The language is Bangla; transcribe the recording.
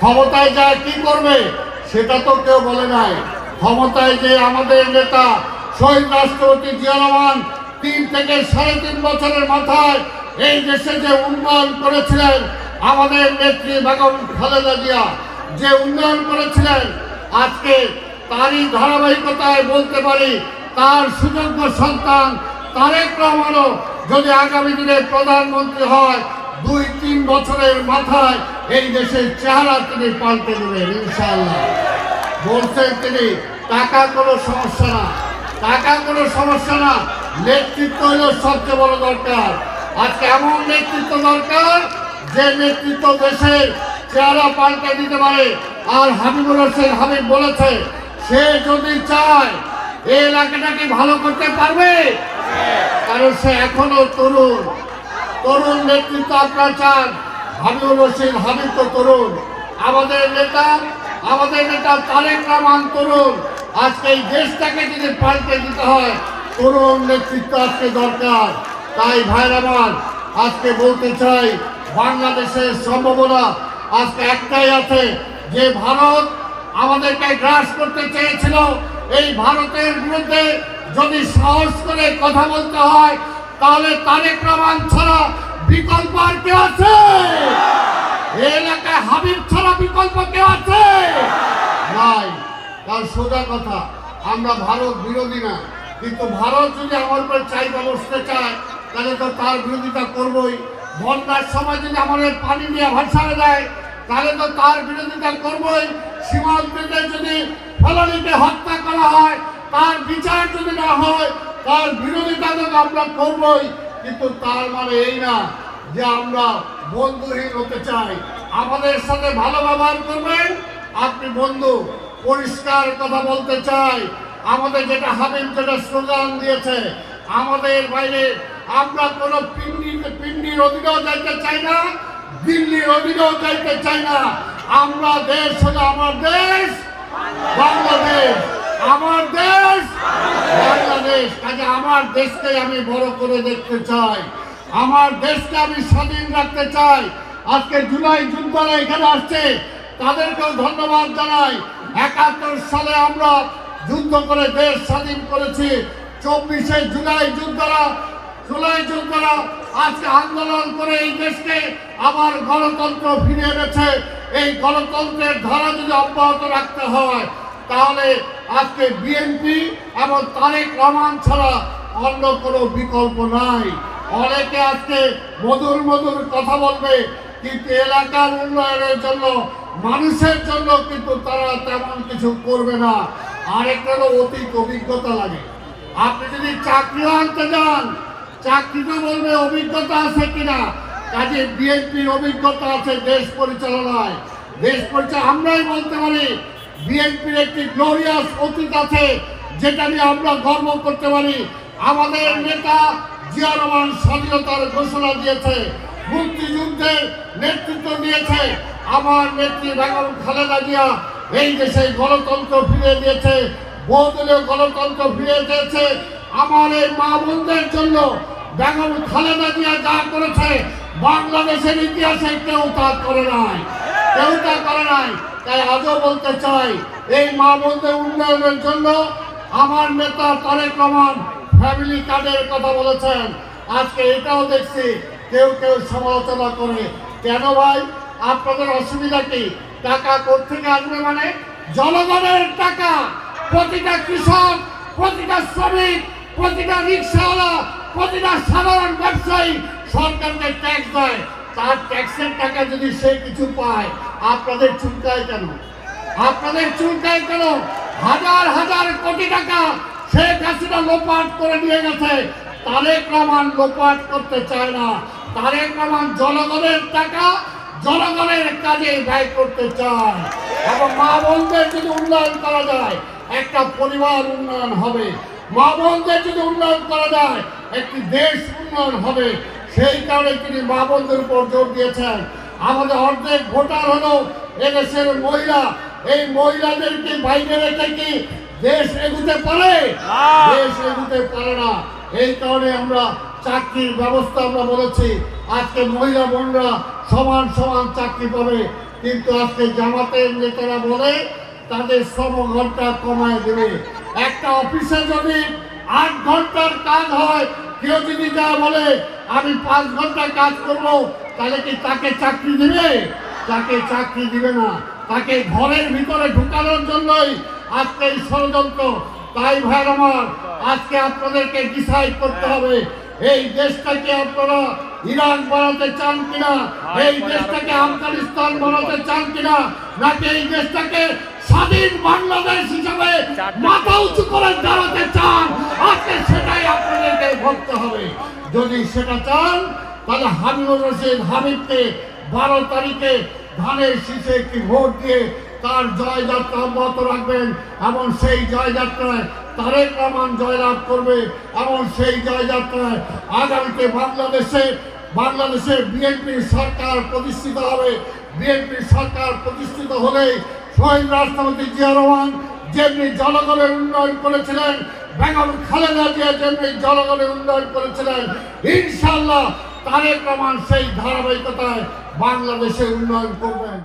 ক্ষমতায় যায় কি করবে, সেটা তো কেউ বলে নাই। ক্ষমতায় যে আমাদের নেতা শহীদ রাষ্ট্রপতি জিয়া রহমান তিন থেকে সাড়ে তিন বছরের মাথায় এই দেশে যে উন্নয়ন করেছিলেন, আমাদের নেত্রী বেগম খালেদা জিয়া, যে উন্নয়ন করেছিলেন, আজকে তারই ধারাবাহিকতায় বলতে পারি, তার সুযোগ্য সন্তান তারেক রহমানও যদি আগামী দিনে প্রধানমন্ত্রী হয় দুই, তিন বছরের মাথায় এই দেশের চেহারা তিনি পাল্টে দেবেন ইনশাল্লাহ বলছেন তিনি, টাকা কোনো সমস্যা না। টাকা কোনো সমস্যা না, নেতৃত্ব হলো সবচেয়ে বড় দরকার। আজকে এমন নেতৃত্ব দরকার? যে নেতৃত্ব দেশের চেহারা পাল্টে দিতে পারে। আর হাবিবুর হোসেন হাবিব বলেছে, সে যদি চায় এই এলাকাটাকে ভালো করতে পারবে। কারণ সে এখনও তরুণ। তরুণ নেতৃত্ব আপনার চান। হাবিবুর রশিদ, হাবিব তো তরুণ। আমাদের নেতা আমাদের নেতা তারেক রহমান তরুণ। আজকে এই দেশটাকে যদি পাল্টে দিতে হয়, তরুণ নেতৃত্ব আজকে দরকার। তাই ভাইর আমার, আজকে বলতে চাই, বাংলাদেশের সম্ভাবনা আজকে একটাই আছে, যে ভারত আমাদেরকে গ্রাস করতে চেয়েছিল, এই ভারতের বিরুদ্ধে যদি সাহস করে কথা বলতে হয় তাহলে তারেক রহমান ছাড়া বিকল্প আর কে আছে? এলাকায় হাবিব ছাড়া বিকল্প কে আছে? নাই। তার সোজা কথা আমরা ভারত বিরোধী না। কিন্তু ভারত যদি আমার উপরে চাইবা বসতে চায় তাহলে তো তার বিরোধিতা করবই। বন্যার সময় যদি আমাদের পানি নিয়ে ভাসাবে দেয় তাহলে তো তার বিরোধিতা করবই। সীমান্তে যদি ফলানিকে হত্যা করা হয় তার বিচার যদি না হয় তার বিরোধিতা তো আমরা করবই, কিন্তু তার মানে এই না যে আমরা বন্ধুহীন হতে চাই। আমাদের সাথে ভালো ব্যবহার করবেন? আপনি বন্ধু, পরিষ্কার কথা বলতে চাই। আমাদের যেটা হাবিব যেটা স্লোগান দিয়েছে, আমাদের বাইরে আমরা কোনো পিন্ডি পিন্ডির অধীনেও যাইতে চাই না, দিল্লির অধীনেও যাইতে চাই না। আমরা দেশ হলো আমার দেশ, বাংলাদেশ। আমার দেশ, বাংলাদেশ। কাজে আমার দেশকে আমি বড় করে দেখতে চাই। আমার দেশকে আমি স্বাধীন রাখতে চাই। আজকে জুলাই যুদ্ধরা এখানে আসছে। তাদেরকেও ধন্যবাদ জানাই। একাত্তর সালে আমরা যুদ্ধ করে দেশ স্বাধীন করেছি। চব্বিশে জুলাই যুদ্ধরা জুলাই যোদ্ধারা আজকে আন্দোলন করে এই দেশকে আবার গণতন্ত্র ফিরে এনেছে। এই গণতন্ত্রের ধারা যদি অব্যাহত রাখতে হয় তাহলে আজকে বিএনপি এবং তারেক রহমান ছাড়া অন্য কোনো বিকল্প নাই। অনেকে আজকে মধুর মধুর কথা বলবে, কিন্তু এলাকার উন্নয়নের জন্য, মানুষের জন্য কিন্তু তারা তেমন কিছু করবে না। আরেকটা হলো অতীত অভিজ্ঞতা লাগে। আপনি যদি চাকরিও আনতে যান চাকরিতে বলবে অভিজ্ঞতা আছে কিনা? কাজে বিএনপির অভিজ্ঞতা আছে দেশ পরিচালনায়। দেশ পরিচালনা আমরাই বলতে পারি বিএনপির একটি গ্লোরিয়াস অতীত আছে, যেটা নিয়ে আমরা গর্ব করতে পারি। আমাদের নেতা জিয়া রহমান স্বাধীনতার ঘোষণা দিয়েছে মুক্তিযুদ্ধের নেতৃত্ব দিয়েছে। আমার নেত্রী বেগম খালেদা জিয়া এই দেশে গণতন্ত্র ফিরে দিয়েছে, বহুদলীয় গণতন্ত্র ফিরে দিয়েছে। আমার এই মা বোনদের জন্য বেগম খালেদা জিয়া যা করেছে, বাংলাদেশের ইতিহাসে কেউ তা করে নাই। কেউ তা করে নাই, তাই আজও বলতে চাই, এই মা বোনদের উন্নয়নের জন্য আমার নেতা তারেক রহমান ফ্যামিলি কার্ডের কথা বলেছেন। আজকে এটাও দেখছি, কেউ কেউ সমালোচনা করে। কেন ভাই? আপনাদের অসুবিধা কি? টাকা কোথেকে আসবে মানে? জনগণের টাকা, প্রতিটা কৃষক, প্রতিটা শ্রমিক, প্রতিটা রিক্সাওয়ালা, প্রতিটা সাধারণ ব্যবসায়ী সরকারকে ট্যাক্স দেয়। তার ট্যাক্সের টাকা যদি সে কিছু পায় আপনাদের চুলকায় কেন? আপনাদের চুলকায় কেন? হাজার হাজার কোটি টাকা শেখ হাসিনা লোপাট করে নিয়ে গেছে। তারেক রহমান লোপাট করতে চায় না। তারেক রহমান জনগণের টাকা জনগণের কাজে ব্যয় করতে চায়। এবং মা বোনদের যদি উন্নয়ন করা যায়, একটা পরিবার উন্নয়ন হবে। মা বোনদের যদি উন্নয়ন করা যায়, একটি দেশ উন্নয়ন হবে। সেই কারণে তিনি মা বোনদের উপর জোর দিয়েছেন। আমাদের অর্ধেক ভোটার হলো এদেশের মহিলা। এই মহিলাদেরকে বাইরে রেখে কি দেশ এগুতে পারে? দেশ এগুতে পারে না। এই কারণে আমরা চাকরির ব্যবস্থা আমরা বলেছি আজকে মহিলা বোনরা সমান সমান চাকরি পাবে। কিন্তু আজকে জামাতের নেতারা বলে তাদের শ্রম ঘণ্টা কমায় দেবে। একটা অফিসে যদি আট ঘণ্টার কাজ হয় কেউ যদি যা বলে, আমি পাঁচ ঘণ্টা কাজ করব তাহলে কি তাকে চাকরি দিবে? তাকে চাকরি দিবে না। তাকে ঘরের ভিতরে ঢুকানোর জন্যই আজকে এই ষড়যন্ত্র। তাই ভাই আমার, আজকে আপনাদেরকে ডিসাইড করতে হবে, এই দেশটাকে আপনারা ইরান বানাতে চান কিনা? এই দেশটাকে আফগানিস্তান বানাতে চান কিনা? নাকি এই দেশটাকে স্বাধীন বাংলাদেশ হিসাবে মাথা উঁচু করে দাঁড়াতে চান আজকে সেটাই আপনাদেরকে ভাবতে হবে। যদি সেটা চান তাহলে হাবিবুর রশিদ হাবিবকে বারো তারিখে ধানের শীষে একটি ভোট দিয়ে তার জয়যাত্রা অব্যাহত রাখবেন এবং সেই জয়যাত্রায় তারেক রহমান জয়লাভ করবে এবং সেই জয়যাত্রায় আগামীতে বাংলাদেশে বাংলাদেশে বিএনপির সরকার প্রতিষ্ঠিত হবে। বিএনপির সরকার প্রতিষ্ঠিত হলেই শহীদ রাষ্ট্রপতি জিয়া রহমান যেমনি জনগণের উন্নয়ন করেছিলেন, বেগম খালেদা জিয়া যেমনি জনগণের উন্নয়ন করেছিলেন ইনশাল্লাহ তারেক রহমান সেই ধারাবাহিকতায় বাংলাদেশে উন্নয়ন করবেন।